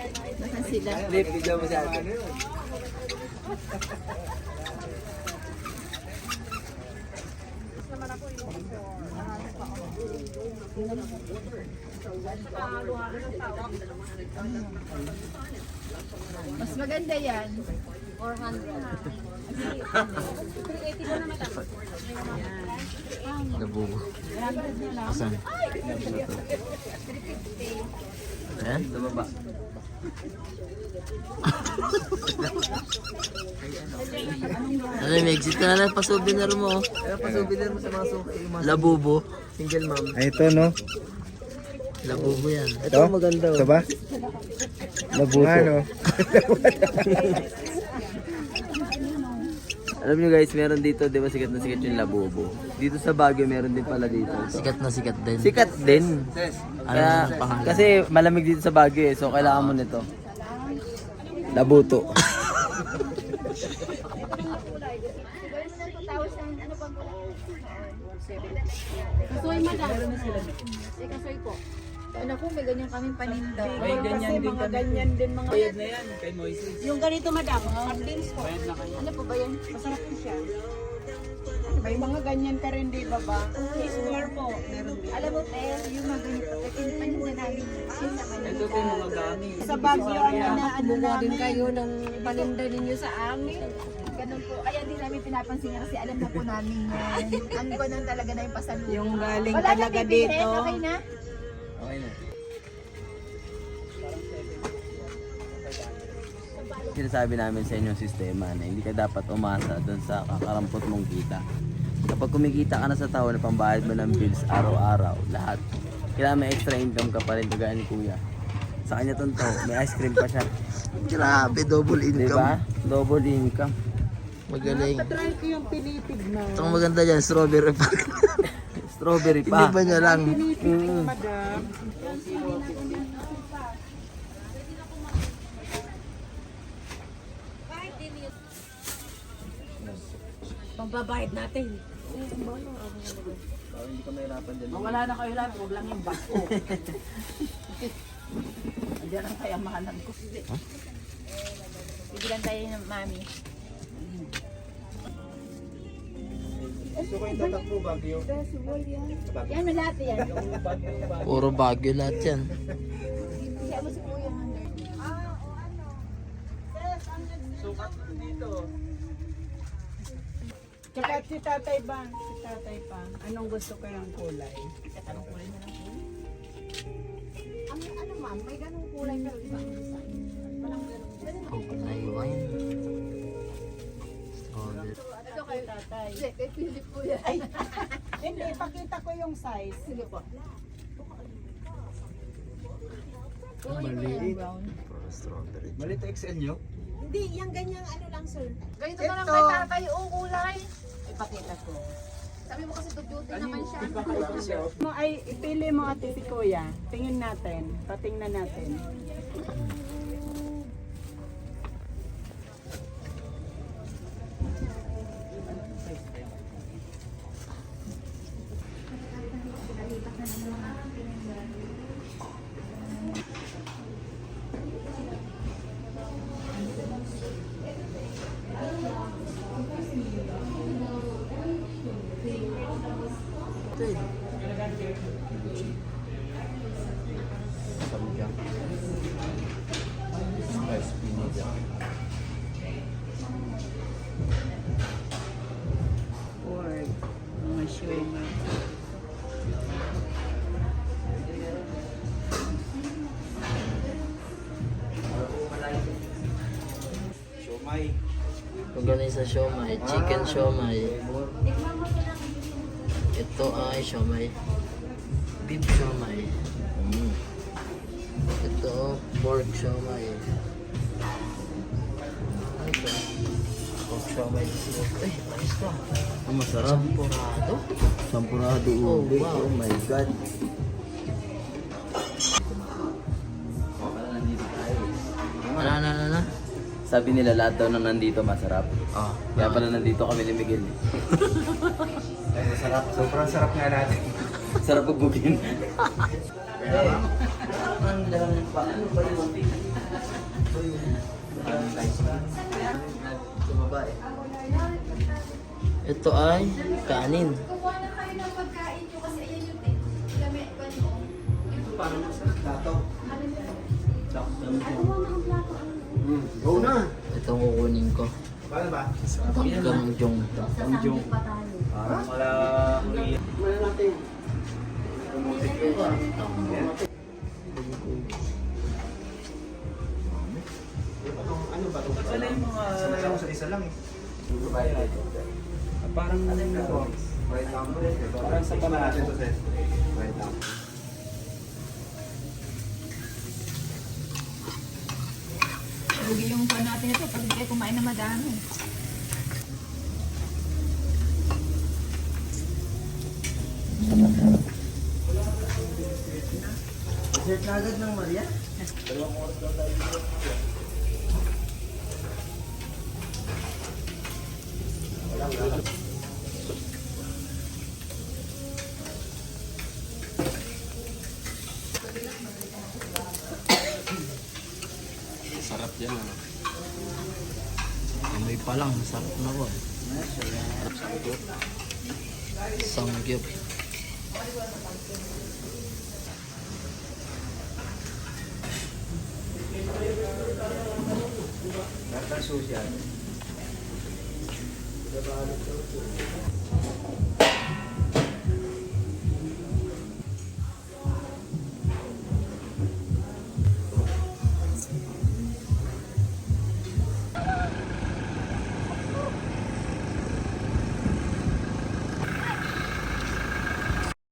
Nasaan sila? Lip, mo siya. Mas maganda yan. 400. Nabubo. Asan? Ayan? Sa baba. Ano, may exit ka na lang pa souvenir mo. Kaya pa souvenir mo sa mga suki. yung Labubo. Single mom. Ay, ito, no? Labubo yan. Ito Ito? maganda. Ito ba? Labuto. Ano? Alam nyo guys, meron dito, di ba sikat na sikat yung labubo. Dito sa Baguio, meron din pala dito. Sikat na sikat din. Sikat din. Ano Kaya, pangalan? kasi malamig dito sa Baguio eh, so kailangan mo nito. Labuto. Kasoy, madam. Eh, kasoy po. Ano po, may ganyan kaming paninda. May ganyan din mga ganyan din mga Bayad na yan kay Moises. Yung ganito, madam, sardines po. Ano po ba yan? Masarap po siya. May mga ganyan ka rin, di ba ba? Square po, meron din. Alam mo, te, yung mga ganito, eh, paninda namin. Sa kanila. Ito din mga gamit. Sa Baguio, ano na, ano Kumuha din namin. kayo ng paninda ninyo sa amin. Ganun po. Kaya di namin pinapansin niya kasi alam na po namin yan. Ang ganun talaga na yung pasalubong. Yung galing Wala na talaga dito. Okay na? Okay na. Sinasabi namin sa inyong sistema na hindi ka dapat umasa doon sa kakarampot mong kita. Kapag kumikita ka na sa taon na pambayad mo ng bills araw-araw, lahat, kailangan may extra income ka pa rin kagaya ni Kuya. Sa kanya tong tao, may ice cream pa siya. Grabe, double income. ba? Double income. Magaling. Try ko yung pinipig na. Ito ang maganda dyan, strawberry pa. Strawberry Hindi pa. ba niya lang? Mm. Madam. Pagbabayad natin. Wala na kayo lang, huwag lang yung basko. Andiyan ang kayamanan ko. Bibilan tayo ng mami. Yan, may lahat yan. Puro bagyo lahat yan. Kaya mo si Kuya Hunter. Tsaka si Tatay Bang, si Tatay Pang, anong gusto kayang kulay? Ang ano ma'am, may ganung kulay pero ibang design. Walang ganung design. Kulay wine. Strawberry. Ito kayo tatay. Hindi, kay Philip po yan. Hindi, pakita ko yung size. Sige po. Maliit. Strawberry. Malit XL nyo? Hindi, yung ganyang ano lang, sir. Ganito na lang kay tatay. Oo, kulay. Ipakita ko. Sabi mo kasi duty naman siya. Mo ay ipili mo ate si Kuya. Tingin natin. Patingnan natin. Ito eh. Or mga shumer. Kung ganun sa siomay, chicken siomay. Ito ay siomay. Beef siomay. Mm. Ito, pork siomay. Ano ito? Pork siomay. Ay, ayos to. Ang masarap. Sampurado. Sampurado Oh, ube. wow. Oh, my God. Ano, ano, ano, ano? Sabi nila lahat daw na nandito masarap. Oh. Kaya pala nandito kami ni Miguel. Masarap. Sobrang sarap nga natin. Sarap pagbugin. ang dalang pa. Ano ba yung Ito ay kanin. Kukuha na. Ito ang plato? Go na. Itong kukunin ko. Paano ba? Gamjong. Sasangit pa tayo. Parang wala huli. Wala natin. Ano ba ito? Yung mga... Isa lang. Parang ano yung ito? Parang sa panatin to set. Right now. Lugi yung pa natin ito pag hindi kumain na madami. Dessert na agad ng Maria. Sarap yan ano. Amoy pa lang, masarap na ko. Sangyup. Lahat ng sushi yan.